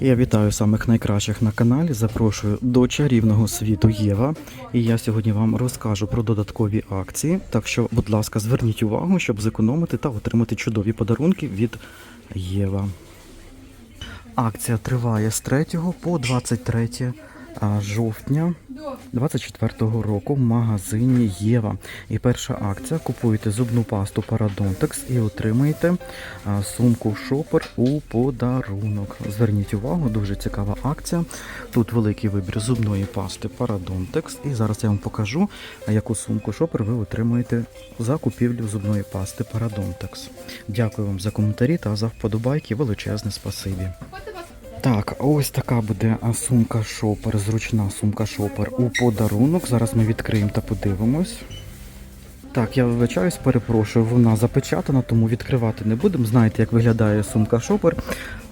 Я вітаю самих найкращих на каналі. Запрошую до чарівного світу Єва. І я сьогодні вам розкажу про додаткові акції. Так що, будь ласка, зверніть увагу, щоб зекономити та отримати чудові подарунки від Єва. Акція триває з 3 по 23 а, жовтня 24 року в магазині Єва. І перша акція: купуєте зубну пасту Parodontax і отримаєте сумку шопер у подарунок. Зверніть увагу, дуже цікава акція. Тут великий вибір зубної пасти Parodontax. І зараз я вам покажу, яку сумку шопер ви отримаєте за купівлю зубної пасти Parodontax. Дякую вам за коментарі та за вподобайки. Величезне спасибі. Так, ось така буде сумка шопер, зручна сумка шопер у подарунок. Зараз ми відкриємо та подивимось. Так, я вибачаюсь, перепрошую, вона запечатана, тому відкривати не будемо. Знаєте, як виглядає сумка шопер.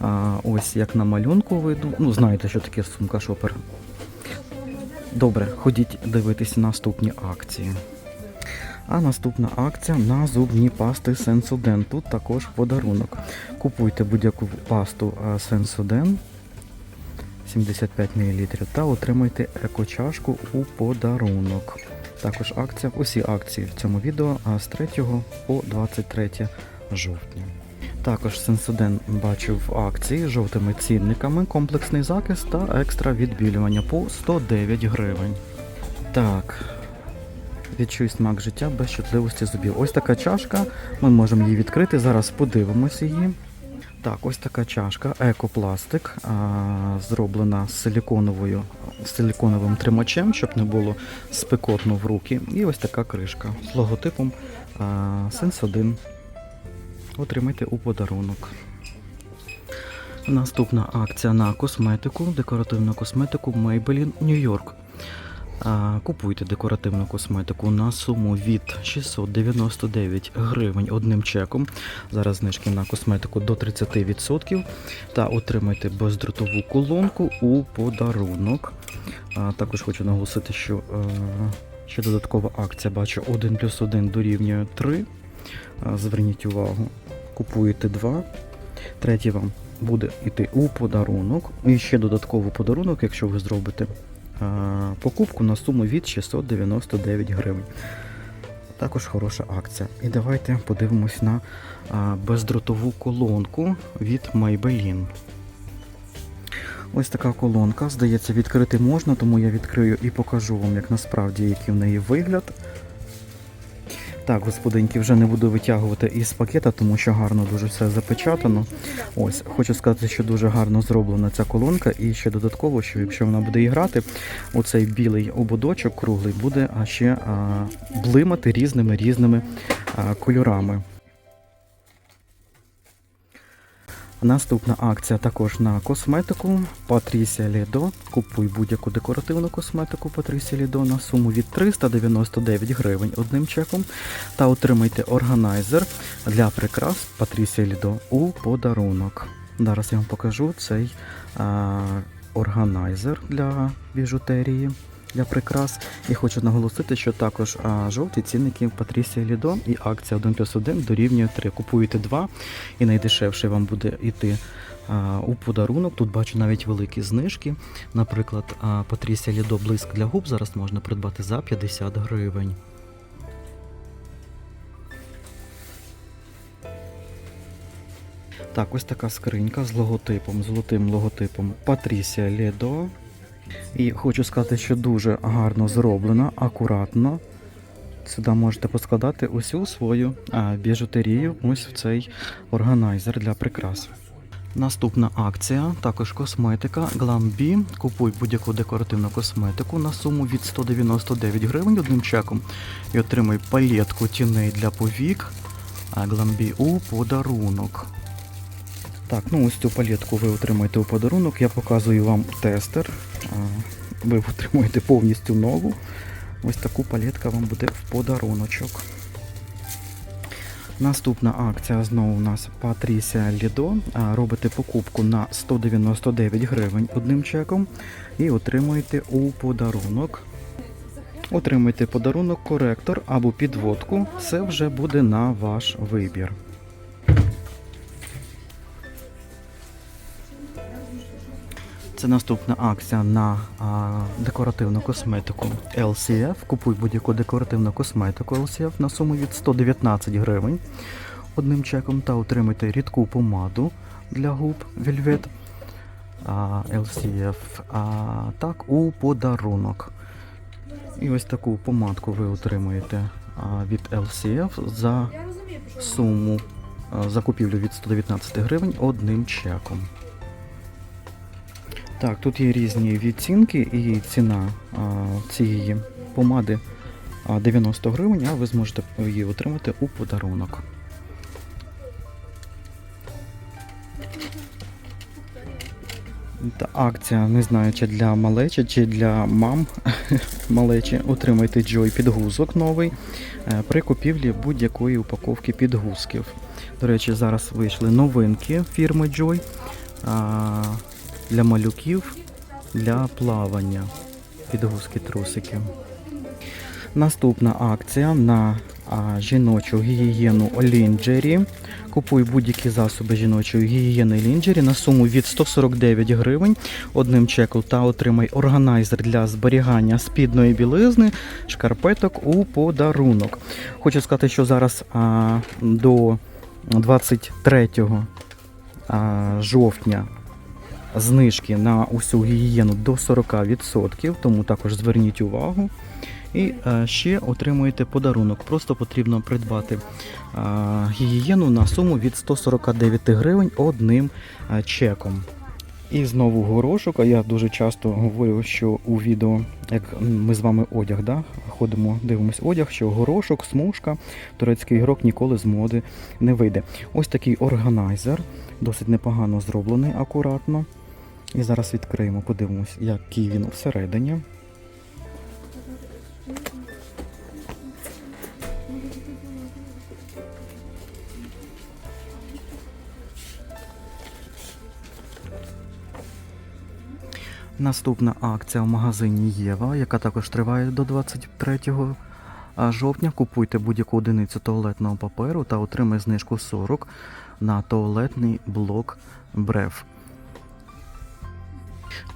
А, ось як на малюнку виду. Ну, знаєте, що таке сумка шопер. Добре, ходіть дивитись наступні акції. А наступна акція на зубні пасти Sensoden. Тут також подарунок. Купуйте будь-яку пасту Sensoden 75 мл та отримайте екочашку у подарунок. Також акція, усі акції в цьому відео з 3 по 23 жовтня. Також Sensoden бачив в акції жовтими цінниками, комплексний захист та екстра відбілювання по 109 гривень. Так, Відчуй смак життя без чутливості зубів. Ось така чашка. Ми можемо її відкрити. Зараз подивимося її. Так, ось така чашка, екопластик, а, зроблена з силіконовою, силіконовим тримачем, щоб не було спекотно в руки. І ось така кришка з логотипом Sense 1. Отримайте у подарунок. Наступна акція на косметику, декоративну косметику Maybelline New York. Купуйте декоративну косметику на суму від 699 гривень одним чеком. Зараз знижки на косметику до 30% та отримайте бездротову колонку у подарунок. Також хочу наголосити, що е, ще додаткова акція бачу 1 плюс 1 дорівнює 3. Зверніть увагу, купуєте 2, третій вам буде йти у подарунок. І ще додатковий подарунок, якщо ви зробите покупку на суму від 699 гривень. Також хороша акція. І давайте подивимось на а, бездротову колонку від Maybelline. Ось така колонка. Здається, відкрити можна, тому я відкрию і покажу вам, як насправді який в неї вигляд. Так, господинки, вже не буду витягувати із пакета, тому що гарно дуже все запечатано. Ось, хочу сказати, що дуже гарно зроблена ця колонка, і ще додатково, що якщо вона буде іграти, оцей білий ободочок круглий буде а ще а, блимати різними різними а, кольорами. Наступна акція також на косметику Patricia Lido. Купуй будь-яку декоративну косметику Patricia Lido на суму від 399 гривень одним чеком та отримайте органайзер для прикрас Patricia Lido у подарунок. Зараз я вам покажу цей а, органайзер для біжутерії. Для прикрас. І хочу наголосити, що також а, жовті цінники Патрісія Лідо і акція 1 плюс 1 дорівнює 3. Купуєте 2 і найдешевший вам буде йти у подарунок. Тут бачу навіть великі знижки. Наприклад, Патрісія Лідо блиск для губ зараз можна придбати за 50 гривень. Так, ось така скринька з логотипом, золотим логотипом Патрісія Ледо. І хочу сказати, що дуже гарно зроблена, акуратно. Сюди можете поскладати усю свою біжутерію, ось в цей органайзер для прикрас. Наступна акція, також косметика Glam.B. Купуй будь-яку декоративну косметику на суму від 199 гривень одним чеком і отримай палетку тіней для повік а, Glam.B у подарунок. Так, ну ось цю палетку ви отримаєте у подарунок. Я показую вам тестер. Ви отримуєте повністю нову. Ось таку палетка вам буде в подаруночок. Наступна акція знову у нас Patricia Lido. Робите покупку на 199 гривень одним чеком і отримуєте у подарунок. Отримуєте подарунок, коректор або підводку. Це вже буде на ваш вибір. Це наступна акція на а, декоративну косметику LCF. Купуй будь-яку декоративну косметику LCF на суму від 119 гривень одним чеком та отримайте рідку помаду для губ Velvet а, LCF а, так, у подарунок. І ось таку помадку ви отримуєте а, від LCF за суму а, закупівлю від 119 гривень одним чеком. Так, тут є різні відцінки і ціна а, цієї помади 90 гривень, а ви зможете її отримати у подарунок. Та акція, не знаю, чи для малечі, чи для мам малечі. Отримайте Joy підгузок новий е, при купівлі будь-якої упаковки підгузків. До речі, зараз вийшли новинки фірми Joy для малюків для плавання. Підгузки трусики. Наступна акція на а, жіночу гігієну Лінджері. Купуй будь-які засоби жіночої гігієни Лінджері на суму від 149 гривень одним чеком та отримай органайзер для зберігання спідної білизни, шкарпеток у подарунок. Хочу сказати, що зараз а, до 23 а, жовтня знижки на усю гігієну до 40%, тому також зверніть увагу. І е, ще отримуєте подарунок. Просто потрібно придбати е, гігієну на суму від 149 гривень одним е, чеком. І знову горошок. А я дуже часто говорю, що у відео, як ми з вами одяг, да? ходимо, дивимось одяг, що горошок, смужка, турецький ігрок ніколи з моди не вийде. Ось такий органайзер, досить непогано зроблений, акуратно. І зараз відкриємо, подивимось, який він всередині. Наступна акція в магазині Єва, яка також триває до 23 жовтня. Купуйте будь-яку одиницю туалетного паперу та отримай знижку 40 на туалетний блок Бреф.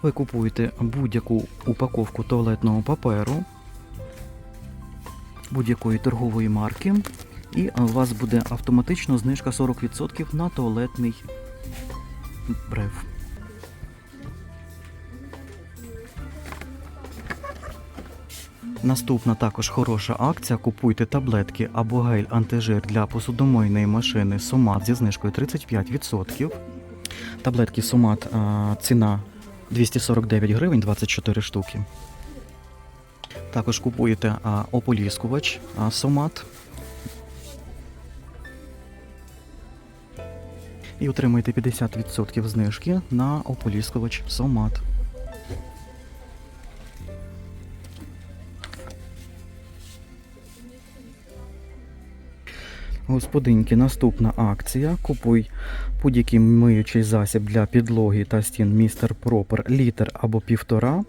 Ви купуєте будь-яку упаковку туалетного паперу будь-якої торгової марки, і у вас буде автоматично знижка 40% на туалетний бреф. Наступна також хороша акція. Купуйте таблетки або гель антижир для посудомийної машини Сомат зі знижкою 35%. Таблетки Сомат ціна 249 гривень 24 штуки. Також купуєте а, ополіскувач а, Сомат. І отримаєте 50% знижки на ополіскувач Сомат. Господинки, наступна акція. Купуй будь-який миючий засіб для підлоги та стін містер Пропер літр або півтора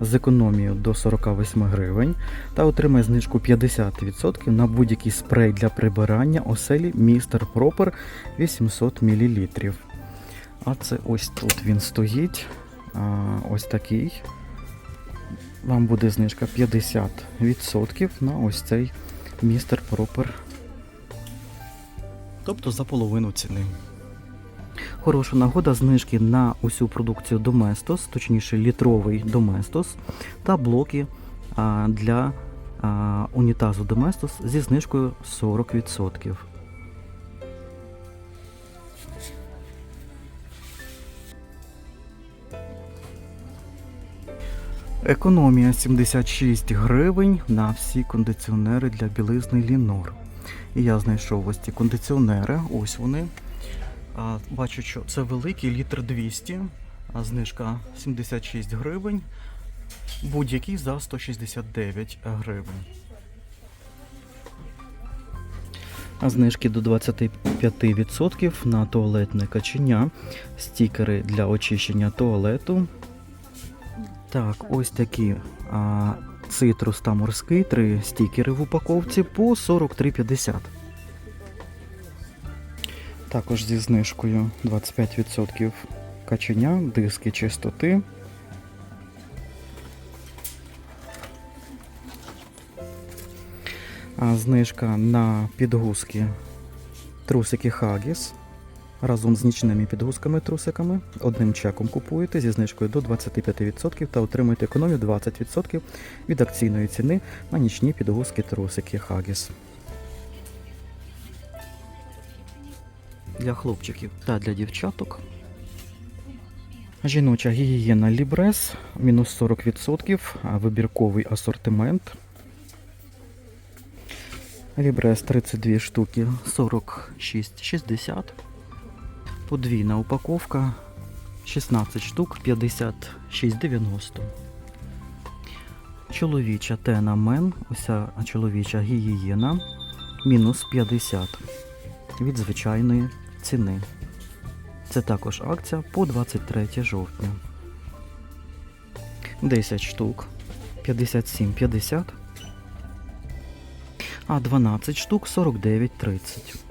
з економією до 48 гривень та отримай знижку 50% на будь-який спрей для прибирання оселі містер Пропер 800 мл. А це ось тут він стоїть. Ось такий. Вам буде знижка 50% на ось цей містер Пропер тобто за половину ціни. Хороша нагода знижки на усю продукцію Domestos, точніше літровий Domestos та блоки для унітазу Domestos зі знижкою 40%. Економія 76 гривень на всі кондиціонери для білизни Лінор. І я знайшов ось ці кондиціонери. Ось вони. А, Бачу, що це великий літр 200, а знижка 76 гривень. Будь-який за 169 гривень. А знижки до 25% на туалетне каченя, стікери для очищення туалету. Так, ось такі а, цитрус та морський, три стікери в упаковці по 43,50. Також зі знижкою 25% каченя, диски чистоти. А знижка на підгузки трусики Хагіс разом з нічними підгузками трусиками. Одним чеком купуєте зі знижкою до 25% та отримуєте економію 20% від акційної ціни на нічні підгузки трусики Хагіс. Для хлопчиків та для дівчаток. Жіноча гігієна Лібрес мінус 40%, вибірковий асортимент. Лібрес 32 штуки 46,60. Подвійна упаковка 16 штук 56,90. Чоловіча тена мен, уся чоловіча гігієна мінус 50 від звичайної ціни. Це також акція по 23 жовтня. 10 штук 57,50. А 12 штук 49,30.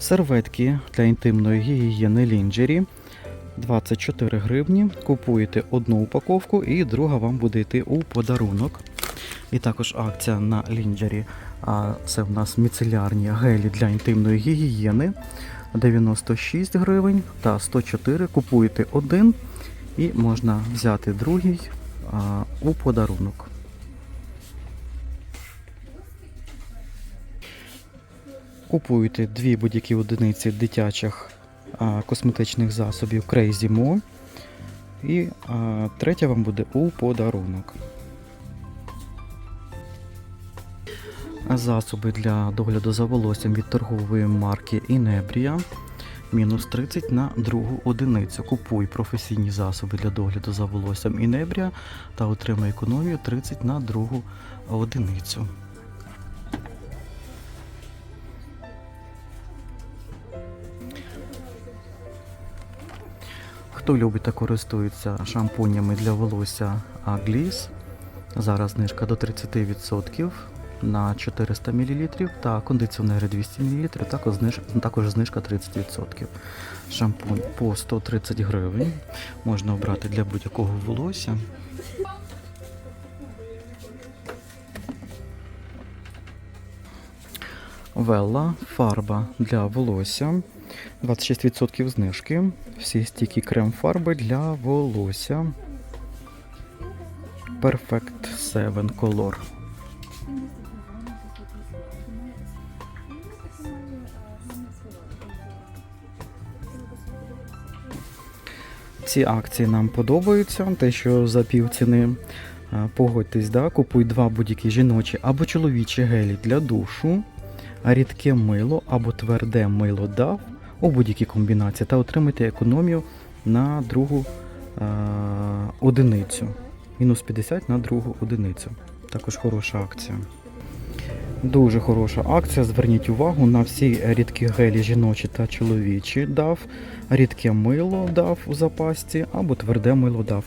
Серветки для інтимної гігієни лінджері 24 гривні. Купуєте одну упаковку і друга вам буде йти у подарунок. І також акція на лінджері. Це в нас міцелярні гелі для інтимної гігієни 96 гривень та 104. Купуєте один і можна взяти другий у подарунок. Купуєте дві будь-які одиниці дитячих косметичних засобів Crazy Mo. І а, третя вам буде у подарунок. Засоби для догляду за волоссям від торгової марки Inebria. Мінус 30 на другу одиницю. Купуй професійні засоби для догляду за волоссям Inebria та отримай економію 30 на другу одиницю. Хто любить та користується шампунями для волосся Agliss, зараз знижка до 30% на 400 мл та кондиціонери 200 мл, також, зниж, також знижка 30%. Шампунь по 130 гривень. Можна обрати для будь-якого волосся. Велла фарба для волосся. 26% знижки. Всі стійкі крем-фарби для волосся. Perfect 7 Color. Ці акції нам подобаються, те, що за пів ціни. Погодьтесь, да? купуй два будь-які жіночі або чоловічі гелі для душу, рідке мило або тверде мило дав у будь-якій комбінації та отримайте економію на другу е, одиницю. Мінус 50 на другу одиницю. Також хороша акція. Дуже хороша акція. Зверніть увагу на всі рідкі гелі жіночі та чоловічі дав, рідке мило дав у запасці або тверде мило дав.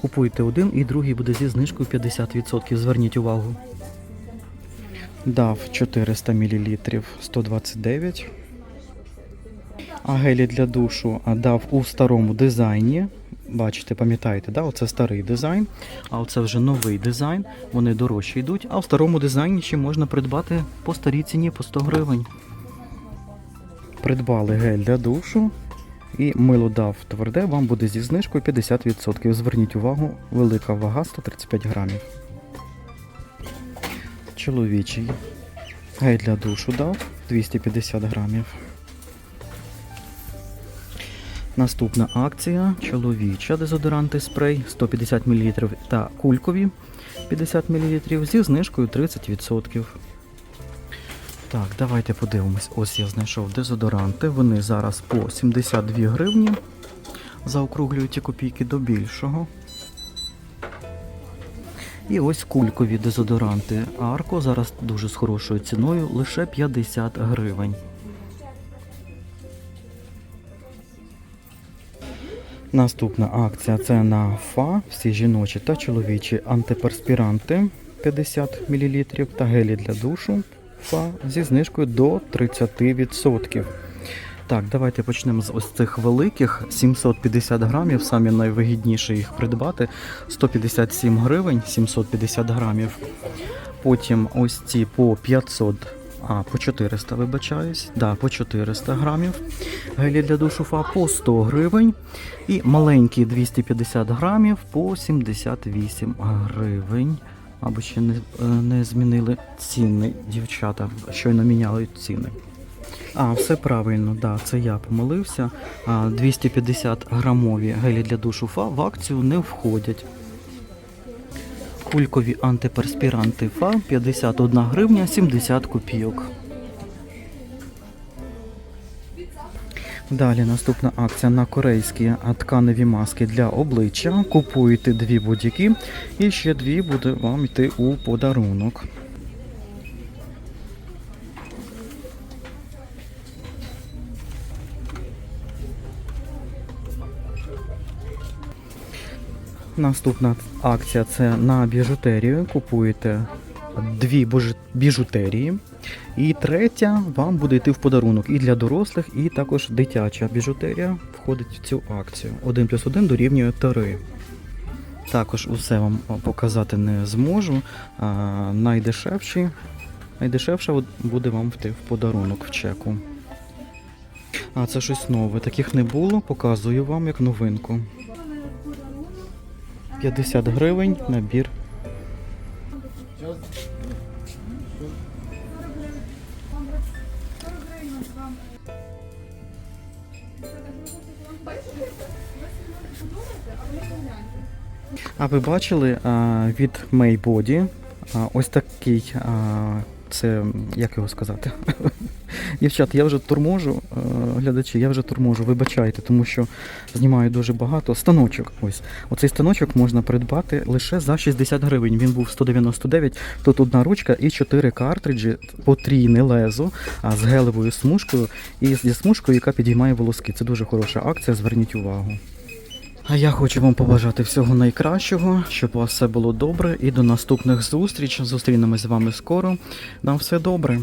Купуйте один і другий буде зі знижкою 50%. Зверніть увагу. Дав 400 мл 129. А гелі для душу дав у старому дизайні. Бачите, пам'ятаєте, да? оце старий дизайн, а оце вже новий дизайн. Вони дорожчі йдуть, а в старому дизайні ще можна придбати по старій ціні по 100 гривень. Придбали гель для душу і мило дав тверде, вам буде зі знижкою 50%. Зверніть увагу, велика вага 135 грамів. Чоловічий гель для душу дав 250 грамів. Наступна акція чоловіча дезодоранти спрей 150 мл та кулькові 50 мл зі знижкою 30%. Так, давайте подивимось. Ось я знайшов дезодоранти. Вони зараз по 72 гривні. Заокруглюють ті копійки до більшого. І ось кулькові дезодоранти. Арко зараз дуже з хорошою ціною, лише 50 гривень. Наступна акція це на ФА, всі жіночі та чоловічі антиперспіранти 50 мл та гелі для душу ФА зі знижкою до 30%. Так, давайте почнемо з ось цих великих 750 грамів. Самі найвигідніше їх придбати. 157 гривень, 750 грамів. Потім ось ці по 500, а по 400, вибачаюсь. Да, по 400 грамів. Гелі для душу фа по 100 гривень. І маленькі 250 грамів по 78 гривень. Або ще не, е, не змінили ціни, дівчата. Щойно міняли ціни. А, все правильно, да, це я помилився. 250 грамові гелі для душу ФА в акцію не входять. Кулькові антиперспіранти ФА 51 гривня 70 копійок. Далі наступна акція на корейські тканеві маски для обличчя. Купуєте дві будь-які і ще дві буде вам йти у подарунок. Наступна акція це на біжутерію. Купуєте дві біжутерії. І третя вам буде йти в подарунок і для дорослих, і також дитяча біжутерія входить в цю акцію. 1 плюс 1 дорівнює 3. Також усе вам показати не зможу. А, найдешевші, найдешевша буде вам йти в подарунок в чеку. А це щось нове. Таких не було. Показую вам як новинку. 50 гривень набір. А ви бачили а, від а, ось такий. А, це як його сказати? Дівчат, я вже торможу, е, глядачі, я вже торможу, вибачайте, тому що знімаю дуже багато. Станочок. Ось. Оцей станочок можна придбати лише за 60 гривень. Він був 199. Тут одна ручка і 4 картриджі, потрійне лезо а, з гелевою смужкою і зі смужкою, яка підіймає волоски. Це дуже хороша акція, зверніть увагу. А я хочу вам побажати всього найкращого, щоб у вас все було добре і до наступних зустріч. Зустрінемось з вами скоро. Нам все добре.